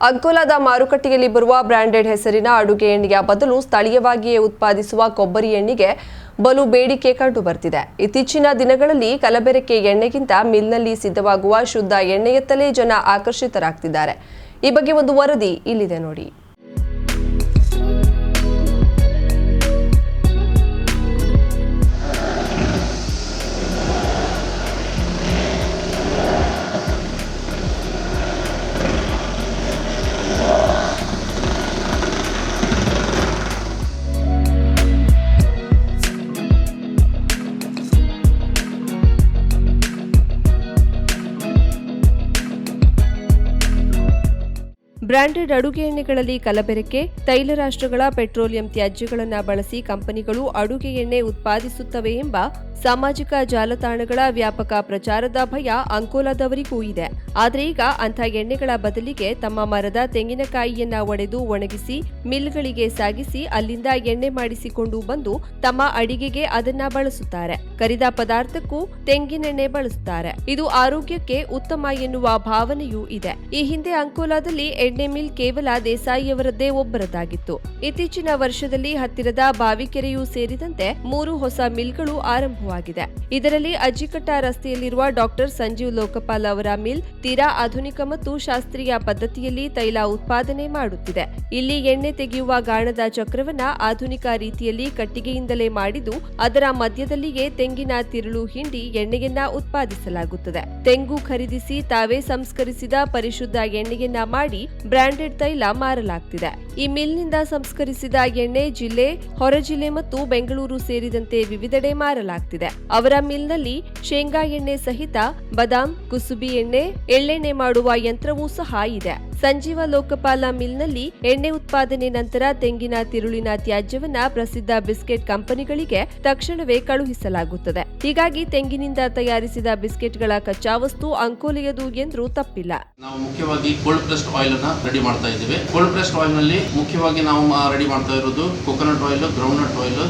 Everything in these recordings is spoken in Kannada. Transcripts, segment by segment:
ಅಂಕೋಲಾದ ಮಾರುಕಟ್ಟೆಯಲ್ಲಿ ಬರುವ ಬ್ರಾಂಡೆಡ್ ಹೆಸರಿನ ಅಡುಗೆ ಎಣ್ಣೆಯ ಬದಲು ಸ್ಥಳೀಯವಾಗಿಯೇ ಉತ್ಪಾದಿಸುವ ಕೊಬ್ಬರಿ ಎಣ್ಣೆಗೆ ಬಲು ಬೇಡಿಕೆ ಕಂಡು ಬರ್ತಿದೆ ಇತ್ತೀಚಿನ ದಿನಗಳಲ್ಲಿ ಕಲಬೆರಕೆ ಎಣ್ಣೆಗಿಂತ ಮಿಲ್ನಲ್ಲಿ ಸಿದ್ಧವಾಗುವ ಶುದ್ಧ ಎಣ್ಣೆಯತ್ತಲೇ ಜನ ಆಕರ್ಷಿತರಾಗ್ತಿದ್ದಾರೆ. ಈ ಬಗ್ಗೆ ಒಂದು ವರದಿ ಇಲ್ಲಿದೆ ನೋಡಿ. ಬ್ರಾಂಡೆಡ್ ಅಡುಗೆ ಎಣ್ಣೆಗಳಲ್ಲಿ ಕಲಬೆರಕೆ ತೈಲ ರಾಷ್ಟ್ರಗಳ ಪೆಟ್ರೋಲಿಯಂ ತ್ಯಾಜ್ಯಗಳನ್ನು ಬಳಸಿ ಕಂಪನಿಗಳು ಅಡುಗೆ ಎಣ್ಣೆ ಉತ್ಪಾದಿಸುತ್ತವೆ ಎಂಬ ಸಾಮಾಜಿಕ ಜಾಲತಾಣಗಳ ವ್ಯಾಪಕ ಪ್ರಚಾರದ ಭಯ ಅಂಕೋಲಾದವರಿಗೂ ಇದೆ. ಆದರೆ ಈಗ ಅಂಥ ಎಣ್ಣೆಗಳ ಬದಲಿಗೆ ತಮ್ಮ ಮರದ ತೆಂಗಿನಕಾಯಿಯನ್ನ ಒಡೆದು ಒಣಗಿಸಿ, ಮಿಲ್ಗಳಿಗೆ ಸಾಗಿಸಿ ಅಲ್ಲಿಂದ ಎಣ್ಣೆ ಮಾಡಿಸಿಕೊಂಡು ಬಂದು ತಮ್ಮ ಅಡಿಗೆಗೆ ಅದನ್ನ ಬಳಸುತ್ತಾರೆ. ಕರಿದ ಪದಾರ್ಥಕ್ಕೂ ತೆಂಗಿನೆಣ್ಣೆ ಬಳಸುತ್ತಾರೆ. ಇದು ಆರೋಗ್ಯಕ್ಕೆ ಉತ್ತಮ ಎನ್ನುವ ಭಾವನೆಯೂ ಇದೆ. ಈ ಹಿಂದೆ ಅಂಕೋಲಾದಲ್ಲಿ ಎಣ್ಣೆ ಮಿಲ್ ಕೇವಲ ದೇಸಾಯಿಯವರದ್ದೇ ಒಬ್ಬರದ್ದಾಗಿತ್ತು. ಇತ್ತೀಚಿನ ವರ್ಷದಲ್ಲಿ ಹತ್ತಿರದ ಬಾವಿಕೆರೆಯೂ ಸೇರಿದಂತೆ ಮೂರು ಹೊಸ ಮಿಲ್ಗಳು ಆರಂಭವಾಗಿದೆ ಇದರಲ್ಲಿ ಅಜ್ಜಿಕಟ್ಟ ರಸ್ತೆಯಲ್ಲಿರುವ ಡಾಕ್ಟರ್ ಸಂಜೀವ್ ಲೋಕಪಾಲ್ ಅವರ ಮಿಲ್, ತೀರಾ ಆಧುನಿಕ ಮತ್ತು ಶಾಸ್ತ್ರೀಯ ಪದ್ಧತಿಯಲ್ಲಿ ತೈಲ ಉತ್ಪಾದನೆ ಮಾಡುತ್ತಿದೆ. ಇಲ್ಲಿ ಎಣ್ಣೆ ತೆಗೆಯುವ ಗಾಣದ ಚಕ್ರವನ್ನ ಆಧುನಿಕ ರೀತಿಯಲ್ಲಿ ಕಟ್ಟಿಗೆಯಿಂದಲೇ ಮಾಡಿದ್ದು, ಅದರ ಮಧ್ಯದಲ್ಲಿಯೇ ತೆಂಗಿನ ತಿರುಳು ಹಿಂಡಿ ಎಣ್ಣೆಯನ್ನ ಉತ್ಪಾದಿಸಲಾಗುತ್ತದೆ. ತೆಂಗು ಖರೀದಿಸಿ ತಾವೇ ಸಂಸ್ಕರಿಸಿದ ಪರಿಶುದ್ಧ ಎಣ್ಣೆಯನ್ನ ಮಾಡಿ ಬ್ರಾಂಡೆಡ್ ತೈಲ ಮಾರಲಾಗ್ತಿದೆ. ಈ ಮಿಲ್ನಿಂದ ಸಂಸ್ಕರಿಸಿದ ಎಣ್ಣೆ ಜಿಲ್ಲೆ, ಹೊರ ಜಿಲ್ಲೆ ಮತ್ತು ಬೆಂಗಳೂರು ಸೇರಿದಂತೆ ವಿವಿಧೆಡೆ ಮಾರಲಾಗ್ತಿದೆ. ಅವರ ಮಿಲ್ನಲ್ಲಿ ಶೇಂಗಾ ಎಣ್ಣೆ ಸಹಿತ ಬದಾಮ್, ಕುಸುಬಿ ಎಣ್ಣೆ, ಎಳ್ಳೆಣ್ಣೆ ಮಾಡುವ ಯಂತ್ರವೂ ಸಹ ಇದೆ. ಸಂಜೀವ ಲೋಕಪಾಲ ಮಿಲ್ನಲ್ಲಿ ಎಣ್ಣೆ ಉತ್ಪಾದನೆ ನಂತರ ತೆಂಗಿನ ತಿರುಳಿನ ತ್ಯಾಜ್ಯವನ್ನ ಪ್ರಸಿದ್ಧ ಬಿಸ್ಕೆಟ್ ಕಂಪನಿಗಳಿಗೆ ತಕ್ಷಣವೇ ಕಳುಹಿಸಲಾಗುತ್ತದೆ. ಹೀಗಾಗಿ ತೆಂಗಿನಿಂದ ತಯಾರಿಸಿದ ಬಿಸ್ಕೆಟ್ಗಳ ಕಚ್ಚಾ ವಸ್ತು ಅಂಕೋಲೆಯದು ಎಂದರೂ ತಪ್ಪಿಲ್ಲ. ನಾವು ಮುಖ್ಯವಾಗಿ ಕೋಲ್ಡ್ ಪ್ರೆಸ್ಡ್ ಆಯಿಲ್ ಅನ್ನ ರೆಡಿ ಮಾಡ್ತಾ ಇದ್ದೇವೆ. ಕೋಲ್ಡ್ ಪ್ರೆಸ್ಡ್ ಆಯಿಲ್ನಲ್ಲಿ ಮುಖ್ಯವಾಗಿ ನಾವು ರೆಡಿ ಮಾಡ್ತಾ ಇರೋದು coconut oil, groundnut oil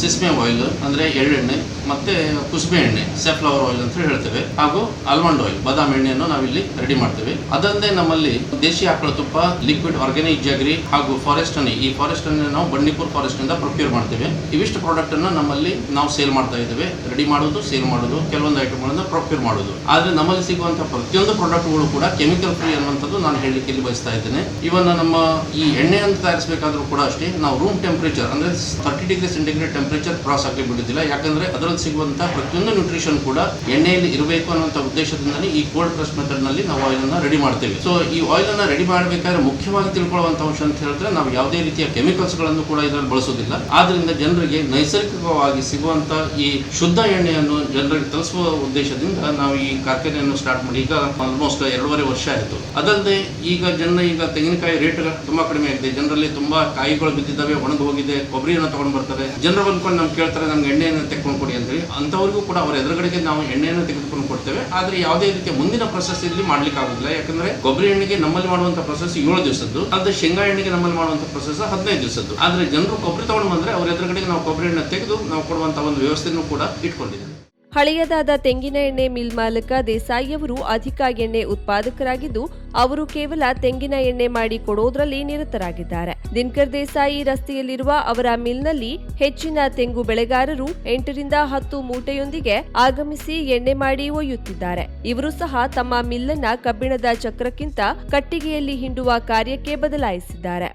sesame oil ಅಂದ್ರೆ ಎಳ್ಳೆಣ್ಣೆ, ಮತ್ತೆ ಕುಸುಬೆ ಎಣ್ಣೆ ಸೆಫ್ಲವರ್ ಆಯಿಲ್ ಅಂತ ಹೇಳ್ತೇವೆ. ಹಾಗೂ ಆಲ್ಮಂಡ್ ಆಯಿಲ್ ಬಾದಾಮ್ ಎಣ್ಣೆಯನ್ನು ನಾವಿಲ್ಲಿ ರೆಡಿ ಮಾಡ್ತೇವೆ. ಅದಲ್ಲದೆ ನಮ್ಮಲ್ಲಿ ದೇಶಿ ಆಕಳ ತುಪ್ಪ ಲಿಕ್ವಿಡ್ ಆರ್ಗ್ಯಾನಿಕ್ ಜಾಗ್ರಿ ಹಾಗೂ ಫಾರೆಸ್ಟ್ ಹನಿ ಈ ಫಾರೆಸ್ಟ್ ಹನಿ ನಾವು ಬಂಡೀಪುರ್ ಫಾರೆಸ್ಟ್ ಇಂದ ಪ್ರೊಕ್ಯೂರ್ ಮಾಡ್ತೇವೆ. ಇವಿಷ್ಟು ಪ್ರಾಡಕ್ಟ್ ಅನ್ನ ನಮ್ಮಲ್ಲಿ ನಾವು ಸೇಲ್ ಮಾಡ್ತಾ ಇದ್ದೇವೆ. ರೆಡಿ ಮಾಡೋದು ಸೇಲ್ ಮಾಡೋದು ಕೆಲವೊಂದು ಐಟಮ್ಗಳನ್ನು ಪ್ರೊಕ್ಯೂರ್ ಮಾಡೋದು ಆದರೆ ನಮ್ಮಲ್ಲಿ ಸಿಗುವಂತಹ ಪ್ರತಿಯೊಂದು ಪ್ರಾಡಕ್ಟ್ಗಳು ಕೂಡ ಕೆಮಿಕಲ್ ಫ್ರೀ ಅನ್ನುವಂಥದ್ದು ನಾನು ಹೇಳಲಿಕ್ಕೆ ಇಲ್ಲಿ ಬಯಸ್ತಾ ಇದ್ದೇನೆ. ಇವನ್ ನಮ್ಮ ಈ ಎಣ್ಣೆಯನ್ನು ತಯಾರಿಸಬೇಕಾದ್ರೂ ಕೂಡ ಅಷ್ಟೇ, ನಾವು ರೂಮ್ ಟೆಂಪರೇಚರ್ ಅಂದ್ರೆ thirty degree centigrade temperature cross ಆಗಲಿ ಬಿಡುತ್ತಿಲ್ಲ ಯಾಕಂದ್ರೆ ಅದರಲ್ಲಿ ಸಿಗುವಂತಹ ಪ್ರತಿಯೊಂದು ನ್ಯೂಟ್ರಿಷನ್ ಕೂಡ ಎಣ್ಣೆಯಲ್ಲಿ ಇರಬೇಕು ಅನ್ನುವಂಥ ಉದ್ದೇಶದಿಂದಲೇ ಈ ಕೋಲ್ಡ್ ಪ್ರೆಸ್ ಮೆಥಡ್ನಲ್ಲಿ ನಾವು ಆಯಿಲ್ ಅನ್ನ ರೆಡಿ ಮಾಡ್ತೇವೆ. ಸೊ ಈ ಆಯಿಲ್ ಅನ್ನ ರೆಡಿ ಮಾಡಬೇಕಾದ್ರೆ ಮುಖ್ಯವಾಗಿ ತಿಳ್ಕೊಳ್ಳುವಂತ ಅಂಶ ಅಂತ ಹೇಳಿದ್ರೆ ನಾವು ಯಾವುದೇ ರೀತಿಯ ಕೆಮಿಕಲ್ಸ್ಗಳನ್ನು ಕೂಡ ಇದರಲ್ಲಿ ಬಳಸೋದಿಲ್ಲ ಆದ್ರಿಂದ ಜನರಿಗೆ ನೈಸರ್ಗಿಕವಾಗಿ ಸಿಗುವಂತ ಈ ಶುದ್ಧ ಎಣ್ಣೆಯನ್ನು ಜನರಿಗೆ ತಲುಪುವ ಉದ್ದೇಶದಿಂದ ನಾವು ಈ ಕಾರ್ಖಾನೆಯನ್ನು ಸ್ಟಾರ್ಟ್ ಮಾಡಿ, ಈಗ ಆಲ್ಮೋಸ್ಟ್ ಎರಡೂವರೆ ವರ್ಷ ಆಯಿತು. ಅದಲ್ಲದೆ ಈಗ ಜನ ಈಗ ತೆಂಗಿನಕಾಯಿ ರೇಟ್ ತುಂಬಾ ಕಡಿಮೆ ಆಗಿದೆ. ಜನರಲ್ಲಿ ತುಂಬಾ ಕಾಯಿಗಳು ಬಿದ್ದಿದ್ದಾವೆ, ಒಣಗಿ ಹೋಗಿದೆ, ಕೊಬ್ಬರಿಯನ್ನು ತಗೊಂಡು ಬರ್ತಾರೆ. ಜನರು ಬಂದ್ಕೊಂಡು ನಮ್ಗೆ ಕೇಳ್ತಾರೆ, ನಮ್ಗೆ ಎಣ್ಣೆಯನ್ನು ತೆಗೆದುಕೊಂಡು ಕೊಡಿ ಅಂತೇಳಿ. ಅಂತವರಿಗೂ ಕೂಡ ಅವರ ಎದುರುಗಡೆಗೆ ನಾವು ಎಣ್ಣೆಯನ್ನು ತೆಗೆದುಕೊಂಡು ಕೊಡ್ತೇವೆ. ಆದ್ರೆ ಯಾವುದೇ ರೀತಿಯ ಮುಂದಿನ ಪ್ರೊಸೆಸ್ ಇಲ್ಲಿ ಮಾಡ್ಲಿಕ್ಕೆ ಆಗುದಿಲ್ಲ ಯಾಕಂದ್ರೆ ಕೊಬ್ಬರಿ ಎಣ್ಣೆಗೆ ನಮ್ಮಲ್ಲಿ ಮಾಡುವಂತ ಪ್ರೊಸೆಸ್ ಏಳು ದಿವಸದ್ದು ಅದೇ ಶೇಂಗಾ ಎಣ್ಣೆಗೆ ನಮ್ಮಲ್ಲಿ ಮಾಡುವಂತ ಪ್ರೊಸೆಸ್ ಹದಿನೈದು ದಿವಸದ್ದು. ಆದ್ರೆ ಜನರು ಕೊಬ್ಬರಿ ತಗೊಂಡು ಬಂದ್ರೆ ಅವ್ರ ಎದುರುಗಡೆಗೆ ನಾವು ಕೊಬ್ಬರಿ ಎಣ್ಣೆ ತೆಗೆದು ನಾವು ಕೊಡುವಂತ ಒಂದು ವ್ಯವಸ್ಥೆಯನ್ನು ಕೂಡ ಇಟ್ಕೊಂಡಿದ್ದೇವೆ. ಹಳೆಯದಾದ ತೆಂಗಿನ ಎಣ್ಣೆ ಮಿಲ್ ಮಾಲಕ ದೇಸಾಯಿಯವರು ಅಧಿಕ ಎಣ್ಣೆ ಉತ್ಪಾದಕರಾಗಿದ್ದು ಅವರು ಕೇವಲ ತೆಂಗಿನ ಎಣ್ಣೆ ಮಾಡಿ ಕೊಡೋದ್ರಲ್ಲಿ ನಿರತರಾಗಿದ್ದಾರೆ. ದಿನಕರ್ ದೇಸಾಯಿ ರಸ್ತೆಯಲ್ಲಿರುವ ಅವರ ಮಿಲ್ನಲ್ಲಿ ಹೆಚ್ಚಿನ ತೆಂಗು ಬೆಳೆಗಾರರು ಎಂಟರಿಂದ ಹತ್ತು ಮೂಟೆಯೊಂದಿಗೆ ಆಗಮಿಸಿ ಎಣ್ಣೆ ಮಾಡಿ ಒಯ್ಯುತ್ತಿದ್ದಾರೆ. ಇವರು ಸಹ ತಮ್ಮ ಮಿಲ್ಲನ್ನ ಕಬ್ಬಿಣದ ಚಕ್ರಕ್ಕಿಂತ ಕಟ್ಟಿಗೆಯಲ್ಲಿ ಹಿಂಡುವ ಕಾರ್ಯಕ್ಕೆ ಬದಲಾಯಿಸಿದ್ದಾರೆ.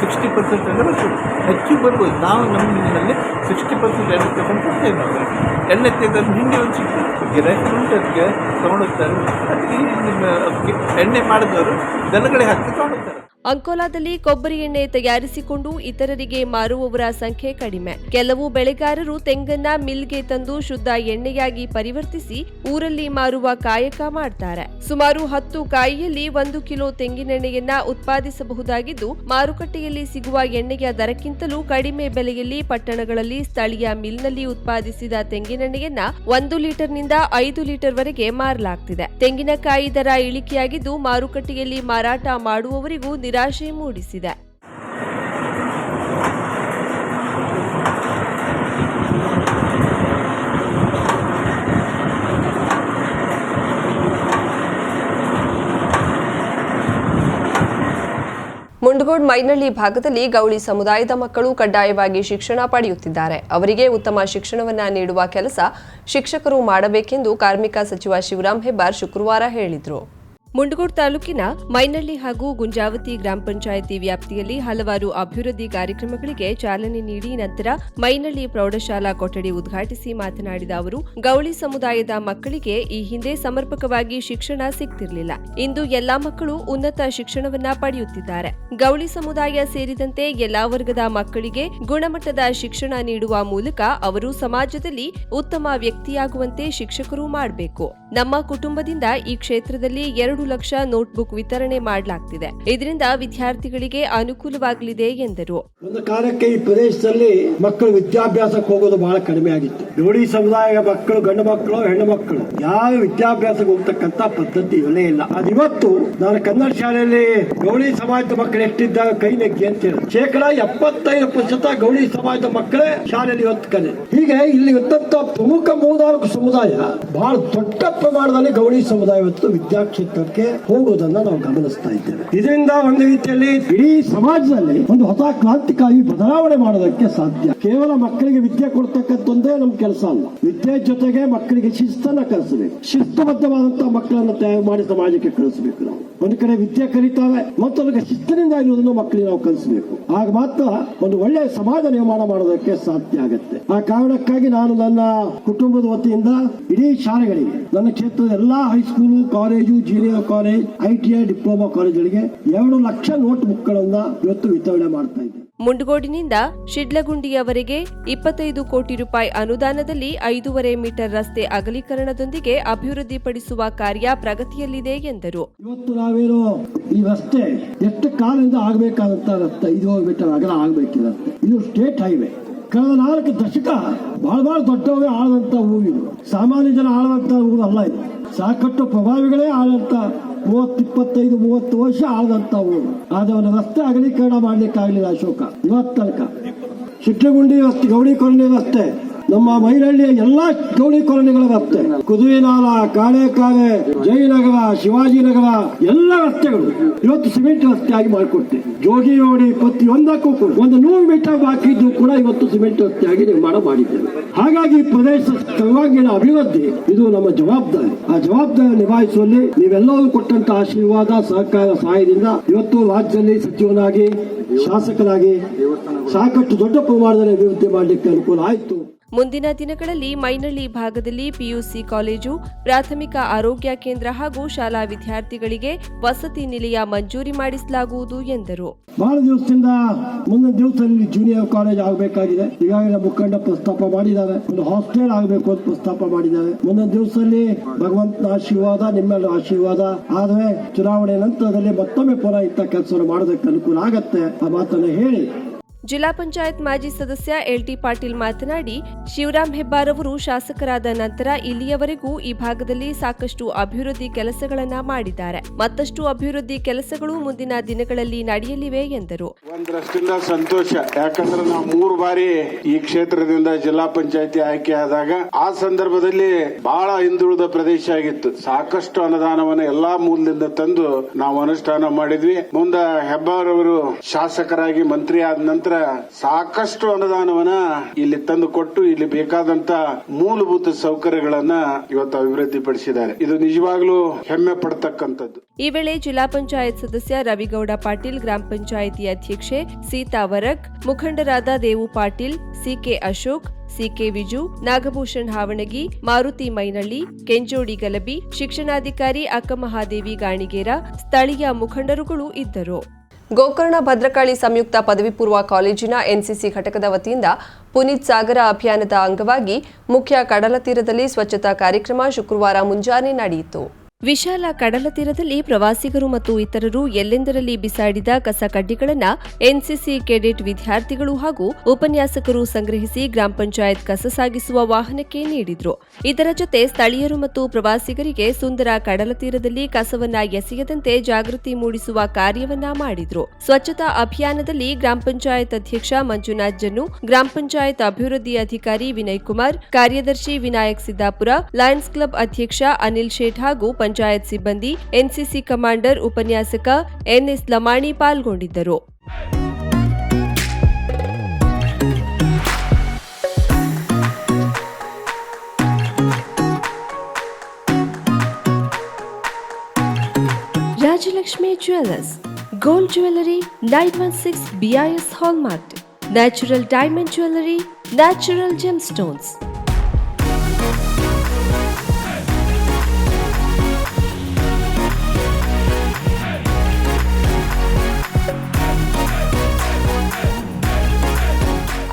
ಸಿಕ್ಸ್ಟಿ ಪರ್ಸೆಂಟ್ ಅಂದರೆ ಹೆಚ್ಚು ಬರ್ಬೋದು. ನಾವು ನಮ್ಮ ಸಿಕ್ಸ್ಟಿ ಪರ್ಸೆಂಟ್ ತಗೊಂಡು ಕೊಡ್ತೇವೆ ನಾವು ಎಣ್ಣೆ ತೆಗೆದು ಹಿಂಡಿ ಒಂದು ಸಿಗ್ತದೆ ಗಿರಾಕಿ ಉಂಟು ಅದಕ್ಕೆ ತೊಗೊಂಡೋಗ್ತಾರೆ. ಅದಕ್ಕೆ ನಿಮ್ಮ ಎಣ್ಣೆ ಮಾಡಿದವರು ದನಗಳಿಗೆ ಹಾಕಿ ತೊಗೊಂಡೋಗ್ತಾರೆ. ಅಂಕೋಲಾದಲ್ಲಿ ಕೊಬ್ಬರಿ ಎಣ್ಣೆ ತಯಾರಿಸಿಕೊಂಡು ಇತರರಿಗೆ ಮಾರುವವರ ಸಂಖ್ಯೆ ಕಡಿಮೆ. ಕೆಲವು ಬೆಳೆಗಾರರು ತೆಂಗನ್ನ ಮಿಲ್ಗೆ ತಂದು ಶುದ್ಧ ಎಣ್ಣೆಯಾಗಿ ಪರಿವರ್ತಿಸಿ ಊರಲ್ಲಿ ಮಾರುವ ಕಾಯಕ ಮಾಡ್ತಾರೆ. ಸುಮಾರು ಹತ್ತು ಕಾಯಿಯಲ್ಲಿ ಒಂದು ಕಿಲೋ ತೆಂಗಿನೆಣ್ಣೆಯನ್ನ ಉತ್ಪಾದಿಸಬಹುದಾಗಿದ್ದು, ಮಾರುಕಟ್ಟೆಯಲ್ಲಿ ಸಿಗುವ ಎಣ್ಣೆಯ ದರಕ್ಕಿಂತಲೂ ಕಡಿಮೆ ಬೆಲೆಯಲ್ಲಿ ಪಟ್ಟಣಗಳಲ್ಲಿ ಸ್ಥಳೀಯ ಮಿಲ್ನಲ್ಲಿ ಉತ್ಪಾದಿಸಿದ ತೆಂಗಿನೆಣ್ಣೆಯನ್ನ ಒಂದು ಲೀಟರ್ನಿಂದ ಐದು ಲೀಟರ್ ವರೆಗೆ ಮಾರಲಾಗ್ತಿದೆ. ತೆಂಗಿನಕಾಯಿ ದರ ಇಳಿಕೆಯಾಗಿದ್ದು, ಮಾರುಕಟ್ಟೆಯಲ್ಲಿ ಮಾರಾಟ ಮಾಡುವವರಿಗೂ ನಿರಾಶೆ ಮೂಡಿಸಿದೆ. ಮುಂಡಗೋಡ್ ಮೈನಳ್ಳಿ ಭಾಗದಲ್ಲಿ ಗೌಳಿ ಸಮುದಾಯದ ಮಕ್ಕಳು ಕಡ್ಡಾಯವಾಗಿ ಶಿಕ್ಷಣ ಪಡೆಯುತ್ತಿದ್ದಾರೆ. ಅವರಿಗೆ ಉತ್ತಮ ಶಿಕ್ಷಣವನ್ನು ನೀಡುವ ಕೆಲಸ ಶಿಕ್ಷಕರು ಮಾಡಬೇಕೆಂದು ಕಾರ್ಮಿಕ ಸಚಿವ ಶಿವರಾಂ ಹೆಬ್ಬಾರ್ ಶುಕ್ರವಾರ ಹೇಳಿದರು. ಮುಂಡಗೋಡ್ ತಾಲೂಕಿನ ಮೈನಳ್ಳಿ ಹಾಗೂ ಗುಂಜಾವತಿ ಗ್ರಾಮ ಪಂಚಾಯಿತಿ ವ್ಯಾಪ್ತಿಯಲ್ಲಿ ಹಲವಾರು ಅಭಿವೃದ್ಧಿ ಕಾರ್ಯಕ್ರಮಗಳಿಗೆ ಚಾಲನೆ ನೀಡಿ ನಂತರ ಮೈನಳ್ಳಿ ಪ್ರೌಢಶಾಲಾ ಕೊಠಡಿ ಉದ್ಘಾಟಿಸಿ ಮಾತನಾಡಿದ ಅವರು, ಗೌಳಿ ಸಮುದಾಯದ ಮಕ್ಕಳಿಗೆ ಈ ಹಿಂದೆ ಸಮರ್ಪಕವಾಗಿ ಶಿಕ್ಷಣ ಸಿಗ್ತಿರಲಿಲ್ಲ. ಇಂದು ಎಲ್ಲಾ ಮಕ್ಕಳು ಉನ್ನತ ಶಿಕ್ಷಣವನ್ನ ಪಡೆಯುತ್ತಿದ್ದಾರೆ. ಗೌಳಿ ಸಮುದಾಯ ಸೇರಿದಂತೆ ಎಲ್ಲಾ ವರ್ಗದ ಮಕ್ಕಳಿಗೆ ಗುಣಮಟ್ಟದ ಶಿಕ್ಷಣ ನೀಡುವ ಮೂಲಕ ಅವರು ಸಮಾಜದಲ್ಲಿ ಉತ್ತಮ ವ್ಯಕ್ತಿಯಾಗುವಂತೆ ಶಿಕ್ಷಕರು ಮಾಡಬೇಕು. ನಮ್ಮ ಕುಟುಂಬದಿಂದ ಈ ಕ್ಷೇತ್ರದಲ್ಲಿ ಎರಡು ಲಕ್ಷ ನೋಟ್ಬುಕ್ ವಿತರಣೆ ಮಾಡಲಾಗ್ತಿದೆ. ಇದರಿಂದ ವಿದ್ಯಾರ್ಥಿಗಳಿಗೆ ಅನುಕೂಲವಾಗಲಿದೆ ಎಂದರು. ಒಂದು ಕಾಲಕ್ಕೆ ಈ ಪ್ರದೇಶದಲ್ಲಿ ಮಕ್ಕಳು ವಿದ್ಯಾಭ್ಯಾಸಕ್ಕೆ ಹೋಗೋದು ಬಹಳ ಕಡಿಮೆ ಆಗಿತ್ತು. ಗೌಡಿ ಸಮುದಾಯ ಮಕ್ಕಳು, ಗಂಡು ಮಕ್ಕಳು, ಹೆಣ್ಣು ಮಕ್ಕಳು, ಯಾವ ವಿದ್ಯಾಭ್ಯಾಸಕ್ಕೆ ಹೋಗ್ತಕ್ಕಂತ ಪದ್ಧತಿ ಇವನೇ ಇಲ್ಲ. ಅದಿವತ್ತು ನಾನು ಕನ್ನಡ ಶಾಲೆಯಲ್ಲಿ ಗೌಳಿ ಸಮಾಜದ ಮಕ್ಕಳು ಎಷ್ಟಿದ್ದಾಗ ಕೈ ನೆಗ್ಗಿ ಅಂತ ಹೇಳಿ. ಶೇಕಡ ಎಪ್ಪತ್ತೈದು ಪ್ರತಿಶತ ಗೌಳಿ ಸಮಾಜದ ಮಕ್ಕಳೇ ಶಾಲೆಯಲ್ಲಿ ಇವತ್ತು ಕಲೆ. ಹೀಗೆ ಇಲ್ಲಿ ಇದ್ದಂತ ಪ್ರಮುಖ ಮೂರ್ನಾಲ್ಕು ಸಮುದಾಯ ಬಹಳ ದೊಡ್ಡ ಪ್ರಮಾಣದಲ್ಲಿ ಗೌಳಿ ಸಮುದಾಯ ಇವತ್ತು ವಿದ್ಯಾಕ್ಷೇತ್ರಕ್ಕೆ ಹೋಗೋದನ್ನ ನಾವು ಗಮನಿಸ್ತಾ ಇದ್ದೇವೆ. ಇದರಿಂದ ಒಂದು ರೀತಿಯಲ್ಲಿ ಇಡೀ ಸಮಾಜದಲ್ಲಿ ಒಂದು ಹೊಸ ಕ್ರಾಂತಿಕಾರಿ ಬದಲಾವಣೆ ಮಾಡೋದಕ್ಕೆ ಸಾಧ್ಯ. ಕೇವಲ ಮಕ್ಕಳಿಗೆ ವಿದ್ಯೆ ಕೊಡ್ತಕ್ಕಂಥದ್ದೇ ನಮ್ ಕೆಲಸ ಅಲ್ಲ. ವಿದ್ಯೆ ಜೊತೆಗೆ ಮಕ್ಕಳಿಗೆ ಶಿಸ್ತನ್ನ ಕಲಿಸಬೇಕು. ಶಿಸ್ತುಬದ್ಧವಾದಂತಹ ಮಕ್ಕಳನ್ನ ತಯಾರು ಮಾಡಿ ಸಮಾಜಕ್ಕೆ ಕಳಿಸಬೇಕು ನಾವು. ಒಂದು ಕಡೆ ವಿದ್ಯೆ ಕಲಿತಾವೆ ಮತ್ತೊಂದು ಶಿಸ್ತಿನಿಂದ ಇರುವುದನ್ನು ಮಕ್ಕಳಿಗೆ ನಾವು ಕಲಿಸಬೇಕು. ಆಗ ಮಾತ್ರ ಒಂದು ಒಳ್ಳೆಯ ಸಮಾಜ ನಿರ್ಮಾಣ ಮಾಡೋದಕ್ಕೆ ಸಾಧ್ಯ ಆಗುತ್ತೆ. ಆ ಕಾರಣಕ್ಕಾಗಿ ನಾನು ನನ್ನ ಕುಟುಂಬದ ವತಿಯಿಂದ ಇಡೀ ಶಾಲೆಗಳಿಗೆ, ನನ್ನ ಕ್ಷೇತ್ರದ ಎಲ್ಲಾ high school college junior college ITI diploma ಕಾಲೇಜುಗಳಿಗೆ ಎರಡು ಲಕ್ಷ ನೋಟ್ ಬುಕ್ಗಳನ್ನ ಇವತ್ತು ವಿತರಣೆ ಮಾಡ್ತಾ ಇದೆ. ಮುಂಡಗೋಡಿನಿಂದ ಶಿಡ್ಲಗುಂಡಿಯವರೆಗೆ ಇಪ್ಪತ್ತೈದು ಕೋಟಿ ರೂಪಾಯಿ ಅನುದಾನದಲ್ಲಿ ಐದೂವರೆ ಮೀಟರ್ ರಸ್ತೆ ಅಗಲೀಕರಣದೊಂದಿಗೆ ಅಭಿವೃದ್ಧಿಪಡಿಸುವ ಕಾರ್ಯ ಪ್ರಗತಿಯಲ್ಲಿದೆ ಎಂದರು. ಇವತ್ತು ನಾವೇನೋ ಈ ರಸ್ತೆ ಎಷ್ಟು ಕಾಲದಿಂದ ಆಗಬೇಕಾದಂತ ರಸ್ತೆ ಐದು ಮೀಟರ್ ಅಗಲ ಆಗಬೇಕಿದೆ ಇದು ಸ್ಟೇಟ್ ಹೈವೇ ಕಳೆದ ನಾಲ್ಕು ದಶಕ ಬಹಳ ಬಹಳ ದೊಡ್ಡವೇ ಆಳದಂತ ಹೂವು ಸಾಮಾನ್ಯ ಜನ ಆಳದಂತ ಹೂವು ಅಲ್ಲ ಇದು. ಸಾಕಷ್ಟು ಪ್ರಭಾವಿಗಳೇ ಆಳಂತ ಮೂವತ್ತು ಇಪ್ಪತ್ತೈದು ಮೂವತ್ತು ವರ್ಷ ಆಳದಂತ ಹೂವು ಆದ್ರೆ ರಸ್ತೆ ಅಗಲೀಕರಣ ಮಾಡ್ಲಿಕ್ಕಾಗಲಿಲ್ಲ ಅಶೋಕ. ಇವತ್ತನಕ. ತನಕ ಶಿಟ್ಲಗುಂಡಿ ರಸ್ತೆ ಗೌಡಿ ಕಾಲೋನಿ ರಸ್ತೆ. ನಮ್ಮ ಮೈರಳ್ಳಿಯ ಎಲ್ಲಾ ಚೌಳಿ ಕಾಲೋನಿಗಳ ರಸ್ತೆ ಕುದುವಿನಾಲ ಕಾಳೆಕಾಲೆ ಜಯನಗರ, ಶಿವಾಜಿನಗರ ಎಲ್ಲ ರಸ್ತೆಗಳು ಇವತ್ತು ಸಿಮೆಂಟ್ ರಸ್ತೆಯಾಗಿ ಮಾಡಿಕೊಡ್ತೆ ಜೋಗಿಯೋಡಿ ಪ್ರತಿಯೊಂದಕ್ಕೂ ಕೂಡ ಒಂದು ನೂರು ಮೀಟರ್ ಬಾಕಿ ಇದ್ದು ಕೂಡ ಇವತ್ತು ಸಿಮೆಂಟ್ ರಸ್ತೆಯಾಗಿ ನಿರ್ಮಾಣ ಮಾಡಿದ್ದೇವೆ. ಹಾಗಾಗಿ ಪ್ರದೇಶ ಸರ್ವಾಂಗೀಣ ಅಭಿವೃದ್ಧಿ ಇದು ನಮ್ಮ ಜವಾಬ್ದಾರಿ. ಆ ಜವಾಬ್ದಾರಿ ನಿಭಾಯಿಸುವಲ್ಲಿ ನೀವೆಲ್ಲರೂ ಕೊಟ್ಟಂತ ಆಶೀರ್ವಾದ, ಸಹಕಾರ, ಸಹಾಯದಿಂದ ಇವತ್ತು ರಾಜ್ಯದಲ್ಲಿ ಸಚಿವನಾಗಿ ಶಾಸಕರಾಗಿ ಸಾಕಷ್ಟು ದೊಡ್ಡ ಪ್ರಮಾಣದಲ್ಲಿ ಅಭಿವೃದ್ಧಿ ಮಾಡಲಿಕ್ಕೆ ಅನುಕೂಲ ಆಯಿತು. ಮುಂದಿನ ದಿನಗಳಲ್ಲಿ ಮೈನಳ್ಳಿ ಭಾಗದಲ್ಲಿ ಪಿಯುಸಿ ಕಾಲೇಜು, ಪ್ರಾಥಮಿಕ ಆರೋಗ್ಯ ಕೇಂದ್ರ ಹಾಗೂ ಶಾಲಾ ವಿದ್ಯಾರ್ಥಿಗಳಿಗೆ ವಸತಿ ನಿಲಯ ಮಂಜೂರಿ ಮಾಡಿಸಲಾಗುವುದು ಎಂದರು. ಬಹಳ ದಿವಸದಿಂದ ಮುಂದಿನ ದಿವಸದಲ್ಲಿ ಜೂನಿಯರ್ ಕಾಲೇಜ್ ಆಗಬೇಕಾಗಿದೆ. ಈಗಾಗಲೇ ಮುಖಂಡ ಪ್ರಸ್ತಾಪ ಮಾಡಿದ್ದಾರೆ. ಒಂದು ಹಾಸ್ಟೆಲ್ ಆಗಬೇಕು ಅಂತ ಪ್ರಸ್ತಾಪ ಮಾಡಿದ್ದಾರೆ. ಮುಂದಿನ ದಿವಸದಲ್ಲಿ ಭಗವಂತನ ಆಶೀರ್ವಾದ, ನಿಮ್ಮೆಲ್ಲರ ಆಶೀರ್ವಾದ. ಆದರೆ ಚುನಾವಣೆ ನಂತರದಲ್ಲಿ ಮತ್ತೊಮ್ಮೆ ಪುನಃ ಇಂಥ ಕೆಲಸವನ್ನು ಮಾಡೋದಕ್ಕೆ ಅನುಕೂಲ ಆಗತ್ತೆ ಆ ಮಾತನ್ನು ಹೇಳಿ ಜಿಲ್ಲಾ ಪಂಚಾಯತ್ ಮಾಜಿ ಸದಸ್ಯ ಎಲ್ಟಿ ಪಾಟೀಲ್ ಮಾತನಾಡಿ, ಶಿವರಾಮ್ ಹೆಬ್ಬಾರ್ ಅವರು ಶಾಸಕರಾದ ನಂತರ ಇಲ್ಲಿಯವರೆಗೂ ಈ ಭಾಗದಲ್ಲಿ ಸಾಕಷ್ಟು ಅಭಿವೃದ್ಧಿ ಕೆಲಸಗಳನ್ನ ಮಾಡಿದ್ದಾರೆ. ಮತ್ತಷ್ಟು ಅಭಿವೃದ್ಧಿ ಕೆಲಸಗಳು ಮುಂದಿನ ದಿನಗಳಲ್ಲಿ ನಡೆಯಲಿವೆ ಎಂದರು. ಒಂದರಷ್ಟಿಂದ ಸಂತೋಷ. ಯಾಕಂದ್ರೆ ನಾವು ಮೂರು ಬಾರಿ ಈ ಕ್ಷೇತ್ರದಿಂದ ಜಿಲ್ಲಾ ಪಂಚಾಯತಿ ಆಯ್ಕೆ ಆದಾಗ ಆ ಸಂದರ್ಭದಲ್ಲಿ ಬಹಳ ಹಿಂದುಳಿದ ಪ್ರದೇಶ ಆಗಿತ್ತು. ಸಾಕಷ್ಟು ಅನುದಾನವನ್ನು ಎಲ್ಲಾ ಮೂಲದಿಂದ ತಂದು ನಾವು ಅನುಷ್ಠಾನ ಮಾಡಿದ್ವಿ. ಮುಂದೆ ಹೆಬ್ಬಾರ್ ಅವರು ಶಾಸಕರಾಗಿ ಮಂತ್ರಿ ಆದ ನಂತರ ಸಾಕಷ್ಟು ಅನುದಾನವನ್ನ ಇಲ್ಲಿ ತಂದು ಕೊಟ್ಟು ಇಲ್ಲಿ ಬೇಕಾದಂತ ಮೂಲಭೂತ ಸೌಕರ್ಯಗಳನ್ನ ಇವತ್ತು ಅಭಿವೃದ್ಧಿ ಪಡಿಸಿದ್ದಾರೆ ಇದು ನಿಜವಾಗ್ಲೂ ಹೆಮ್ಮೆ ಪಡ್ತಕ್ಕಂಥದ್ದು. ಈ ವೇಳೆ ಜಿಲ್ಲಾ ಪಂಚಾಯತ್ ಸದಸ್ಯ ರವಿಗೌಡ ಪಾಟೀಲ್, ಗ್ರಾಮ ಪಂಚಾಯಿತಿ ಅಧ್ಯಕ್ಷೆ ಸೀತಾ ವರಕ್, ಮುಖಂಡರಾದ ದೇವು ಪಾಟೀಲ್, ಸಿಕೆ ಅಶೋಕ್, ಸಿಕೆ ವಿಜು, ನಾಗಭೂಷಣ್ ಹಾವಣಗಿ, ಮಾರುತಿ ಮೈನಳ್ಳಿ, ಕೆಂಜೋಡಿ ಗಲಬಿ ಶಿಕ್ಷಣಾಧಿಕಾರಿ ಅಕ್ಕಮಹಾದೇವಿ ಗಾಣಿಗೇರ, ಸ್ಥಳೀಯ ಮುಖಂಡರುಗಳು ಇದ್ದರು. ಗೋಕರ್ಣ ಭದ್ರಕಾಳಿ ಸಂಯುಕ್ತ ಪದವಿ ಪೂರ್ವ ಕಾಲೇಜಿನ ಎನ್ಸಿಸಿ ಘಟಕದ ವತಿಯಿಂದ ಪುನೀತ್ ಸಾಗರ ಅಭಿಯಾನದ ಅಂಗವಾಗಿ ಮುಖ್ಯ ಕಡಲ ತೀರದಲ್ಲಿ ಸ್ವಚ್ಛತಾ ಕಾರ್ಯಕ್ರಮ ಶುಕ್ರವಾರ ಮುಂಜಾನೆ ನಡೆಯಿತು. ವಿಶಾಲ ಕಡಲ ತೀರದಲ್ಲಿ ಪ್ರವಾಸಿಗರು ಮತ್ತು ಇತರರು ಎಲ್ಲೆಂದರಲ್ಲಿ ಬಿಸಾಡಿದ ಕಸ ಕಡ್ಡಿಗಳನ್ನು ಎನ್ಸಿಸಿ ಕೆಡೆಟ್ ವಿದ್ಯಾರ್ಥಿಗಳು ಹಾಗೂ ಉಪನ್ಯಾಸಕರು ಸಂಗ್ರಹಿಸಿ ಗ್ರಾಮ ಪಂಚಾಯತ್ ಕಸ ಸಾಗಿಸುವ ವಾಹನಕ್ಕೆ ನೀಡಿದ್ರು. ಇದರ ಜೊತೆ ಸ್ಥಳೀಯರು ಮತ್ತು ಪ್ರವಾಸಿಗರಿಗೆ ಸುಂದರ ಕಡಲ ತೀರದಲ್ಲಿ ಕಸವನ್ನ ಎಸೆಯದಂತೆ ಜಾಗೃತಿ ಮೂಡಿಸುವ ಕಾರ್ಯವನ್ನ ಮಾಡಿದ್ರು. ಸ್ವಚ್ಛತಾ ಅಭಿಯಾನದಲ್ಲಿ ಗ್ರಾಮ ಪಂಚಾಯತ್ ಅಧ್ಯಕ್ಷ ಮಂಜುನಾಥ್ ಜನ್ನು, ಗ್ರಾಮ ಪಂಚಾಯತ್ ಅಭಿವೃದ್ಧಿ ಅಧಿಕಾರಿ ವಿನಯ್ ಕುಮಾರ್, ಕಾರ್ಯದರ್ಶಿ ವಿನಾಯಕ್ ಸಿದ್ದಾಪುರ, ಲಯನ್ಸ್ ಕ್ಲಬ್ ಅಧ್ಯಕ್ಷ ಅನಿಲ್ ಶೇಠ್ ಹಾಗೂ ಪಂಚಾಯತ್ ಸಿಬ್ಬಂದಿ, ಎನ್ಸಿಸಿ ಕಮಾಂಡರ್, ಉಪನ್ಯಾಸಕ ಎನ್ಎಸ್ ಲಮಾಣಿ ಪಾಲ್ಗೊಂಡಿದ್ದರು. Rajalakshmi jewellers, gold jewellery nine one six BIS hallmark natural diamond jewellery, natural gem stones